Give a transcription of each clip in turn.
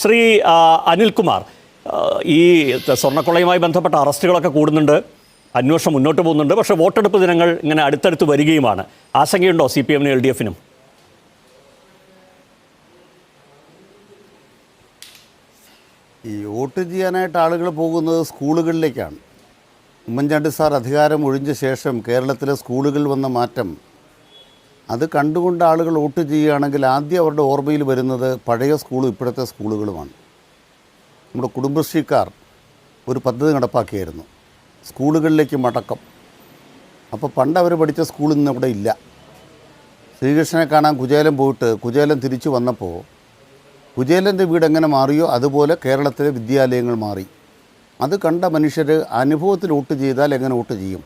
ശ്രീ അനിൽകുമാർ. ഈ സ്വർണക്കൊള്ളയുമായി ബന്ധപ്പെട്ട അറസ്റ്റുകളൊക്കെ കൂടുന്നുണ്ട്. അന്വേഷണം മുന്നോട്ട് പോകുന്നുണ്ട്. പക്ഷേ വോട്ടെടുപ്പ് ദിനങ്ങൾ ഇങ്ങനെ അടുത്തടുത്ത് വരികയുമാണ്. ആശങ്കയുണ്ടോ സി പി എമ്മിനും എൽ ഡി എഫിനും ഈ വോട്ട് ചെയ്യാനായിട്ട് ആളുകൾ പോകുന്നത് സ്കൂളുകളിലേക്കാണ്. ഉമ്മൻചാണ്ടി സാർ അധികാരം ഒഴിഞ്ഞ ശേഷം കേരളത്തിലെ സ്കൂളുകളിൽ വന്ന മാറ്റം അത് കണ്ടുകൊണ്ട് ആളുകൾ വോട്ട് ചെയ്യുകയാണെങ്കിൽ ആദ്യം അവരുടെ ഓർമ്മയിൽ വരുന്നത് പഴയ സ്കൂളും ഇപ്പോഴത്തെ സ്കൂളുകളുമാണ്. നമ്മുടെ കുടുംബശ്രീക്കാർ ഒരു പദ്ധതി നടപ്പാക്കിയായിരുന്നു. സ്കൂളുകളിലേക്ക് മടക്കം. അപ്പോൾ പണ്ട് അവർ പഠിച്ച സ്കൂൾ ഇന്ന് അവിടെ ഇല്ല. ശ്രീകൃഷ്ണനെ കാണാൻ കുചേലം പോയിട്ട് കുചേലം തിരിച്ചു വന്നപ്പോൾ കുചേലന്റെ വീട് എങ്ങനെ മാറിയോ അതുപോലെ കേരളത്തിലെ വിദ്യാലയങ്ങൾ മാറി. അത് കണ്ട മനുഷ്യർ അനുഭവത്തിൽ വോട്ട് ചെയ്താൽ എങ്ങനെ വോട്ട് ചെയ്യും?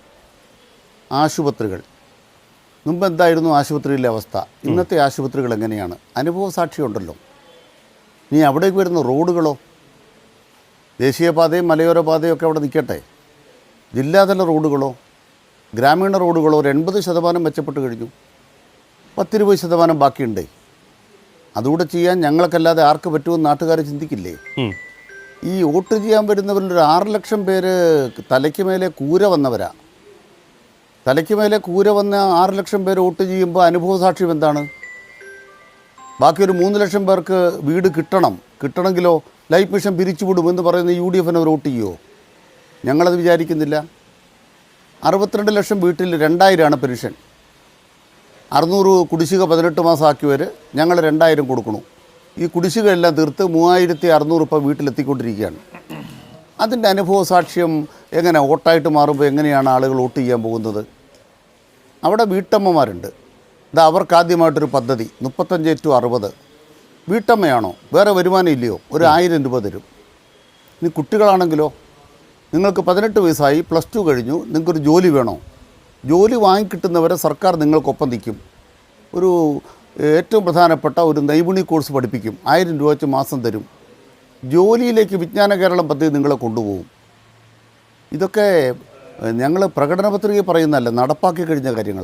ആശുപത്രികൾ. മുമ്പ് എന്തായിരുന്നു ആശുപത്രിയിലെ അവസ്ഥ? ഇന്നത്തെ ആശുപത്രികൾ എങ്ങനെയാണ്? അനുഭവ സാക്ഷിയുണ്ടല്ലോ. നീ അവിടേക്ക് വരുന്ന റോഡുകളോ? ദേശീയപാതയും മലയോര പാതയും ഒക്കെ അവിടെ നിൽക്കട്ടെ. ജില്ലാതല റോഡുകളോ? ഗ്രാമീണ റോഡുകളോ ഒരു എൺപത് ശതമാനം മെച്ചപ്പെട്ട് കഴിഞ്ഞു. പത്തിരുപത് ശതമാനം ബാക്കിയുണ്ടേ. അതുകൂടെ ചെയ്യാൻ ഞങ്ങൾക്കല്ലാതെ ആർക്ക് പറ്റുമെന്ന് നാട്ടുകാർ ചിന്തിക്കില്ലേ. ഈ വോട്ട് ചെയ്യാൻ വരുന്നവരിൽ ഒരു ആറ് ലക്ഷം പേര് തലയ്ക്ക് മേലെ കൂര വന്നവരാ. തലയ്ക്ക് മേലെ കൂര വന്ന ആറ് ലക്ഷം പേര് വോട്ട് ചെയ്യുമ്പോൾ അനുഭവ സാക്ഷ്യം എന്താണ്? ബാക്കി ഒരു മൂന്ന് ലക്ഷം പേർക്ക് വീട് കിട്ടണം. കിട്ടണമെങ്കിലോ ലൈഫ് മിഷൻ പിരിച്ചുവിടും എന്ന് പറയുന്ന യു ഡി എഫിനെ വോട്ട് ചെയ്യുമോ ഞങ്ങളത് വിചാരിക്കുന്നില്ല. അറുപത്തിരണ്ട് ലക്ഷം വീട്ടിൽ രണ്ടായിരമാണ് പെൻഷൻ. അറുന്നൂറ് കുടിശ്ശിക പതിനെട്ട് മാസമാക്കിയവർ ഞങ്ങൾ രണ്ടായിരം കൊടുക്കണു. ഈ കുടിശ്ശിക എല്ലാം തീർത്ത് മൂവായിരത്തി അറുന്നൂറ് ഇപ്പോൾ വീട്ടിലെത്തിക്കൊണ്ടിരിക്കുകയാണ്. അതിന്റെ അനുഭവ സാക്ഷ്യം എങ്ങനെ വോട്ടായിട്ട് മാറുമ്പോൾ എങ്ങനെയാണ് ആളുകൾ വോട്ട് ചെയ്യാൻ പോകുന്നത്? അവിടെ വീട്ടമ്മമാരുണ്ട്. ഇത് അവർക്കാദ്യമായിട്ടൊരു പദ്ധതി മുപ്പത്തഞ്ച് ടു അറുപത്. വീട്ടമ്മയാണോ? വേറെ വരുമാനം ഇല്ലയോ? ഒരു ആയിരം രൂപ തരും. ഇനി കുട്ടികളാണെങ്കിലോ? നിങ്ങൾക്ക് പതിനെട്ട് വയസ്സായി പ്ലസ് ടു കഴിഞ്ഞു നിങ്ങൾക്കൊരു ജോലി വേണോ? ജോലി വാങ്ങിക്കിട്ടുന്നവരെ സർക്കാർ നിങ്ങൾക്കൊപ്പം നിൽക്കും. ഒരു ഏറ്റവും പ്രധാനപ്പെട്ട ഒരു നൈപുണി കോഴ്സ് പഠിപ്പിക്കും. ആയിരം രൂപ വെച്ച് മാസം തരും. ജോലിയിലേക്ക് വിജ്ഞാന കേരളം പദ്ധതി നിങ്ങളെ കൊണ്ടുപോകും. ഇതൊക്കെ ഞങ്ങൾ പ്രകടന പത്രിക പറയുന്നതല്ല നടപ്പാക്കി കഴിഞ്ഞ കാര്യങ്ങളാണ്.